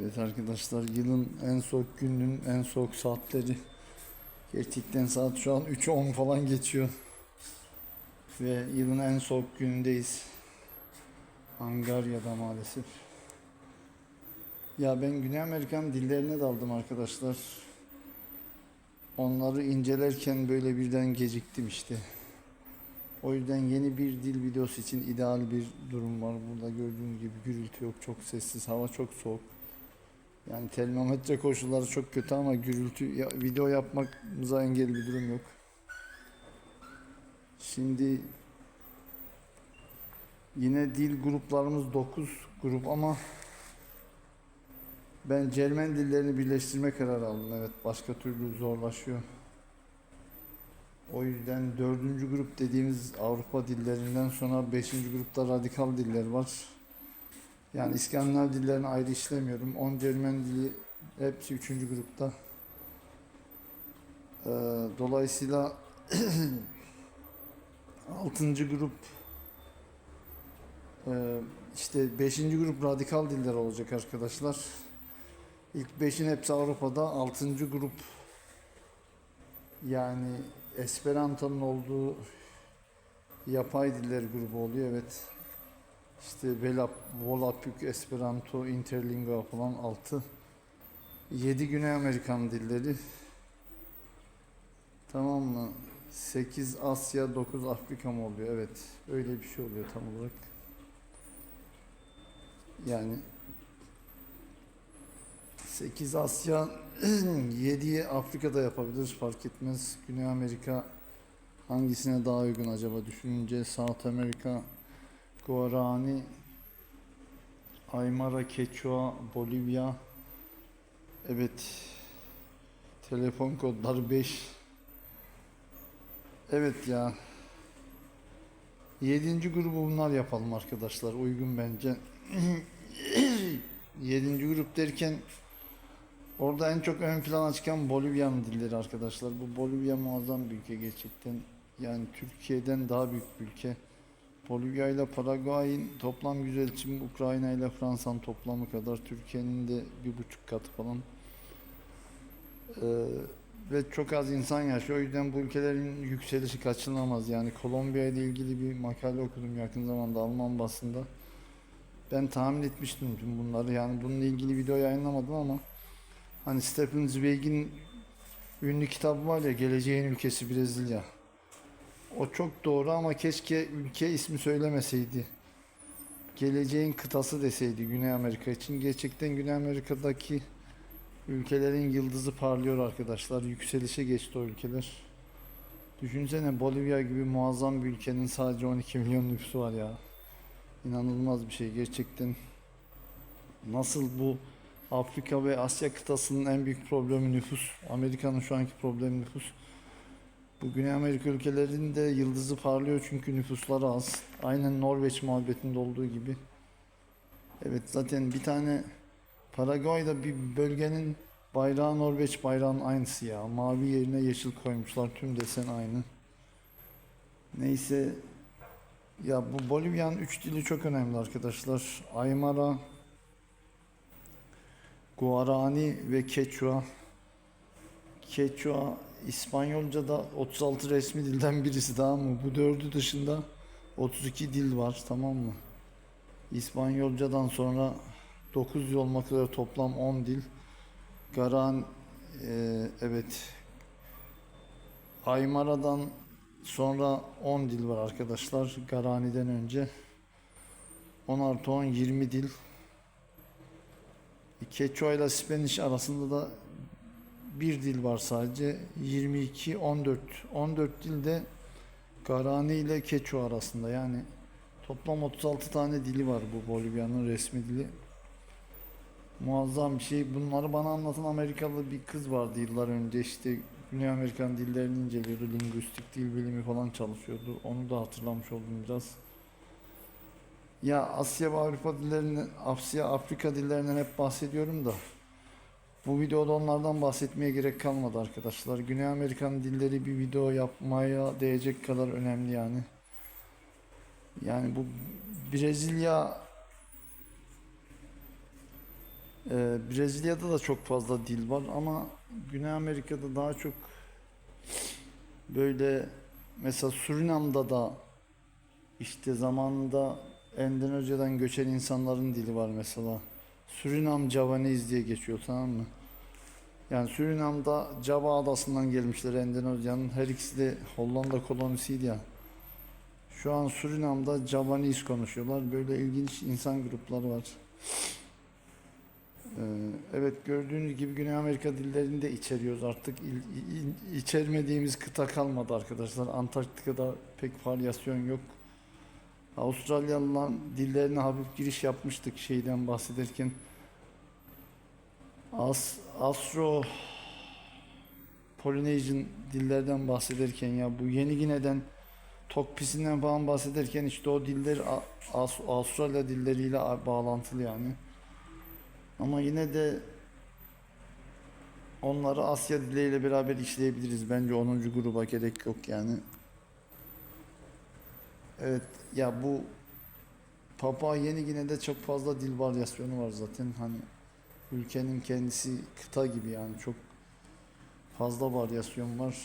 Evet arkadaşlar yılın en soğuk gününün en soğuk saatleri. Gerçekten saat şu an 3'ü 10 falan geçiyor. Ve yılın en soğuk günündeyiz. Angarya'da maalesef. Ya ben Güney Amerikan dillerine daldım arkadaşlar. Onları incelerken böyle birden geciktim işte. O yüzden yeni bir dil videosu için ideal bir durum var. Burada gördüğünüz gibi gürültü yok, çok sessiz, hava çok soğuk. Yani termometre koşulları çok kötü ama gürültü ya, video yapmamıza engel bir durum yok. Şimdi yine dil gruplarımız 9 grup ama ben Cermen dillerini birleştirme kararı aldım. Evet başka türlü zorlaşıyor. O yüzden dördüncü grup dediğimiz Avrupa dillerinden sonra beşinci grupta radikal diller var. Yani İskandinav dillerini ayrı işlemiyorum. 10 Cermen dili hepsi üçüncü grupta. Ee, dolayısıyla altıncı grup e, işte beşinci grup radikal diller olacak arkadaşlar. İlk beşin hepsi Avrupa'da. Altıncı grup yani Esperanto'nun olduğu yapay diller grubu oluyor. Evet. İşte Velap, Volapük, Esperanto, Interlingua falan 6. 7 Güney Amerikan dilleri. Tamam mı? 8 Asya, 9 Afrika mı oluyor? Evet. Öyle bir şey oluyor tam olarak. Yani 8 Asya, 7'yi Afrika'da yapabiliriz fark etmez. Güney Amerika hangisine daha uygun acaba düşününce South America, Guarani, Aymara, Quechua, Bolivya. Evet. Telefon kodları 5. Evet ya. Yedinci grubu bunlar yapalım arkadaşlar. Uygun bence. Yedinci grup derken orada en çok ön plana çıkan Bolivya'nın dilleri arkadaşlar. Bu Bolivya muazzam bir ülke gerçekten. Yani Türkiye'den daha büyük bir ülke. Bolivya ile Paraguay'ın toplam yüz ölçümü Ukrayna ile Fransa'nın toplamı kadar. Türkiye'nin de bir buçuk katı falan. Ee, ve çok az insan yaşıyor. O yüzden bu ülkelerin yükselişi kaçınılamaz. Yani Kolombiya ile ilgili bir makale okudum yakın zamanda Alman basında. Ben tahmin etmiştim tüm bunları. Yani bununla ilgili video yayınlamadım ama hani Stephen Zweig'in ünlü kitabı var ya Geleceğin Ülkesi Brezilya. O çok doğru ama keşke ülke ismi söylemeseydi. Geleceğin kıtası deseydi Güney Amerika için. Gerçekten Güney Amerika'daki ülkelerin yıldızı parlıyor arkadaşlar. Yükselişe geçti o ülkeler. Düşünsene Bolivya gibi muazzam bir ülkenin sadece 12 milyon nüfusu var ya. İnanılmaz bir şey gerçekten. Nasıl bu Afrika ve Asya kıtasının en büyük problemi nüfus. Amerika'nın şu anki problemi nüfus. Bu Güney Amerika ülkelerinde yıldızı parlıyor çünkü nüfusları az. Aynen Norveç muhabbetinde olduğu gibi. Evet zaten bir tane Paraguay'da bir bölgenin bayrağı Norveç bayrağının aynısı ya. Mavi yerine yeşil koymuşlar. Tüm desen aynı. Neyse ya bu Bolivya'nın üç dili çok önemli arkadaşlar. Aymara, Guarani ve Quechua. Quechua İspanyolca'da 36 resmi dilden birisi tamam mı? Bu dördü dışında 32 dil var tamam mı? İspanyolcadan sonra 9 dil olmak üzere toplam 10 dil. Garan e, evet Aymara'dan sonra 10 dil var arkadaşlar. Garani'den önce 10 artı 10 20 dil. Quechua ile Spanish arasında da bir dil var sadece. 22 14 14 dilde Garani ile Quechua arasında yani toplam 36 tane dili var bu Bolivya'nın resmi dili. Muazzam bir şey. Bunları bana anlatan Amerikalı bir kız vardı yıllar önce işte Güney Amerikan dillerini inceliyordu. Lingüistik dil bilimi falan çalışıyordu. Onu da hatırlamış oldum biraz. Ya Asya ve Avrupa dillerinden, Asya, Afrika dillerinden hep bahsediyorum da bu videoda onlardan bahsetmeye gerek kalmadı arkadaşlar. Güney Amerikan dilleri bir video yapmaya değecek kadar önemli yani. Yani bu Brezilya Ee, Brezilya'da da çok fazla dil var ama Güney Amerika'da daha çok böyle mesela Surinam'da da işte zamanında Endonezya'dan göçen insanların dili var mesela. Surinam Javanese diye geçiyor tamam mı? Yani Surinam'da Java adasından gelmişler Endonezya'nın her ikisi de Hollanda kolonisiydi ya. Şu an Surinam'da Javanese konuşuyorlar. Böyle ilginç insan grupları var. Ee, evet gördüğünüz gibi Güney Amerika dillerini de içeriyoruz artık. İl- içermediğimiz kıta kalmadı arkadaşlar. Antarktika'da pek varyasyon yok. Avustralyalıların dillerine hafif giriş yapmıştık şeyden bahsederken. As, Astro Polynesian dillerden bahsederken ya bu Yeni Gine'den Tokpisinden falan bahsederken işte o diller As- Avustralya dilleriyle bağlantılı yani. Ama yine de onları Asya dilleriyle beraber işleyebiliriz. Bence 10. gruba gerek yok yani. Evet ya bu Papua Yeni Gine'de çok fazla dil varyasyonu var zaten. Hani ülkenin kendisi kıta gibi yani çok fazla varyasyon var.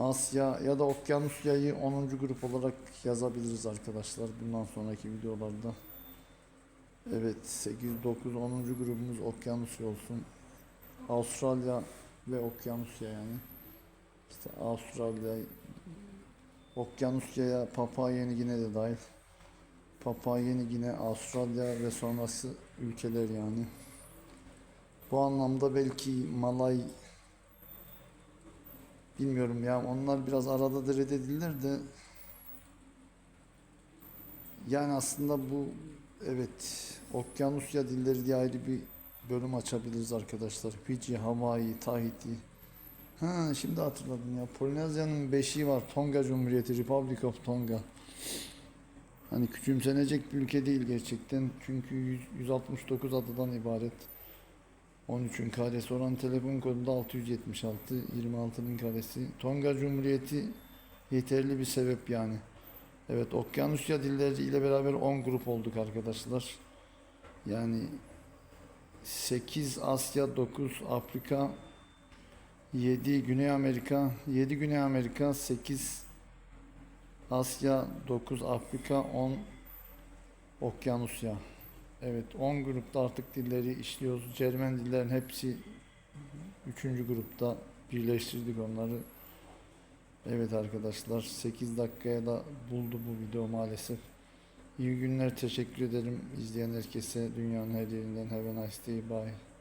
Asya ya da Okyanusya'yı 10. grup olarak yazabiliriz arkadaşlar bundan sonraki videolarda. Evet 8, 9, 10. grubumuz Okyanusya olsun. Avustralya ve Okyanusya yani. İşte Avustralya, Okyanusya'ya Papua Yeni Gine de dahil. Papua Yeni Gine, Avustralya ve sonrası ülkeler yani. Bu anlamda belki Malay bilmiyorum ya onlar biraz arada derede diller de yani aslında bu evet Okyanusya dilleri diye ayrı bir bölüm açabiliriz arkadaşlar. Fiji, Hawaii, Tahiti. Ha şimdi hatırladım ya. Polinezya'nın beşiği var. Tonga Cumhuriyeti, Republic of Tonga. Hani küçümsenecek bir ülke değil gerçekten. Çünkü 100 169 adadan ibaret. 13'ün karesi oran telefon kodu da 676, 26'nın karesi. Tonga Cumhuriyeti yeterli bir sebep yani. Evet, Okyanusya dilleri ile beraber 10 grup olduk arkadaşlar. Yani 8 Asya, 9 Afrika, 7 Güney Amerika, 7 Güney Amerika, 8 Asya, 9 Afrika, 10 Okyanusya. Evet 10 grupta artık dilleri işliyoruz. Cermen dillerin hepsi 3. grupta birleştirdik onları. Evet arkadaşlar 8 dakikaya da buldu bu video maalesef. İyi günler teşekkür ederim izleyen herkese dünyanın her yerinden have a nice day bye.